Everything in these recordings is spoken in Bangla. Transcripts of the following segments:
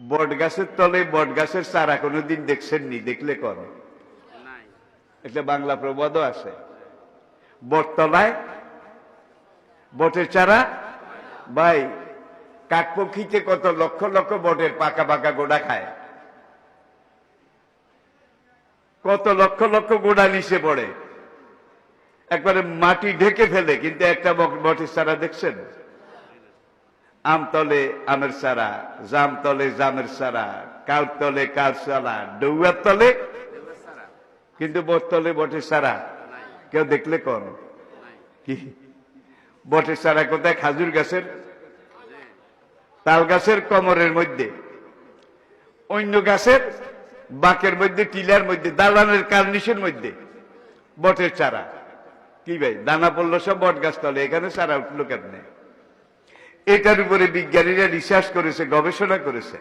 বট গাছের তলে বট গাছের চারা কোনোদিন দেখছেন নি দেখলে কর। এটা বাংলা প্রবাদও আছে। বটতলায় বটের চারা? ভাই কাকপক্ষীতে কত লক্ষ লক্ষ বটের পাকা পাকা গোড়া খায়। কত লক্ষ লক্ষ গোড়া নিচে পড়ে। একবারে মাটি ঢেকে ফেলে কিন্তু একটা বটের চারা দেখছেন? আম তলে আমের সারা, জাম তলে জামের চারা কাল তলে কাল চারা ডৌয়ার তলে কিন্তু বট তলে বটের চারা কেউ দেখলে কন? কি? বটের চারা কোথায়? খাজুর গাছের? তাল গাছের কমরের মধ্যে। অন্য গাছের বাকের মধ্যে, টিলার মধ্যে, দালানের কার্নিশের মধ্যে বটের চারা। কি ভাই, দানা পড়ল সব বট গাছ তলে, এখানে চারা উঠল কেন কেমনে? এটার উপরে বিজ্ঞানীরা রিসার্চ করেছে, গবেষণা করেছে।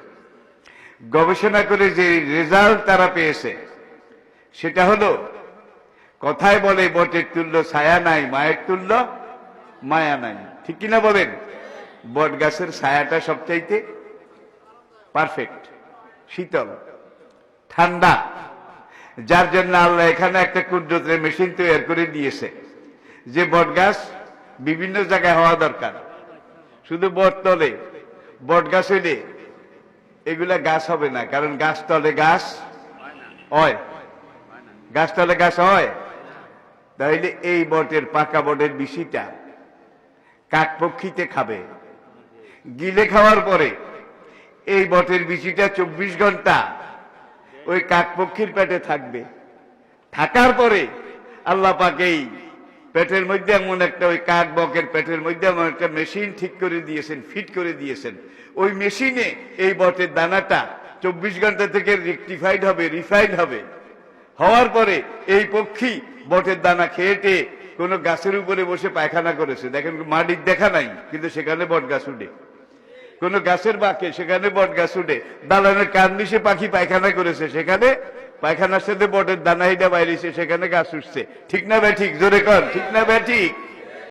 গবেষণা করে যে রেজাল্ট তারা পেয়েছে, সেটা হলো, কথায় বলে বটের তুল্য ছায়া নাই, মায়ের তুল্য মায়া নাই। ঠিক কিনা বলেন? বট গাছের ছায়াটা সবচাইতে পারফেক্ট শীতল, ঠান্ডা। যার জন্য আল্লাহ এখানে একটা কুদরতের মেশিন তৈরি করে দিয়েছে, যে বট গাছ বিভিন্ন জায়গায় হওয়া দরকার। শুধু বট তলে, বট গাছ হইলে এগুলা গাছ হবে না, কারণ গাছ তলে গাছ হয়। গাছ তলে গাছ হয়। তাইলে এই বটের, পাকা বটের বিশিটা কাকপক্ষিতে খাবে। গিলে খাওয়ার পরে এই বটের বিচিটা চব্বিশ ঘণ্টা ওই কাকপক্ষীর পেটে থাকবে। থাকার পরে আল্লাহ পাকেই পেটের মধ্যে এমন একটা ওই কাক বকের পেটের মধ্যে এমন একটা মেশিন ঠিক করে দিয়েছেন, ফিট করে দিয়েছেন। ওই মেশিনে এই বটের দানাটা চব্বিশ ঘণ্টা থেকে রেকটিফাইড হবে, রিফাইন্ড হবে। হওয়ার পরে এই পক্ষী বটের দানা খেয়েটে কোন গাছের উপরে বসে পায়খানা করেছে। দেখেন, মাটির দেখা নাই, কিন্তু সেখানে বট গাছ উঠে। কোন গাছের বাঁকে সেখানে বট গাছ উঠে। দালানের কান পাখি পায়খানা করেছে, সেখানে পায়খানার সাথে বটের দানা হিটা বাইরেছে সেখানে গাছ উঠছে ঠিক না ব্যা ঠিক? জোরে কর ঠিক না ব্যা ঠিক?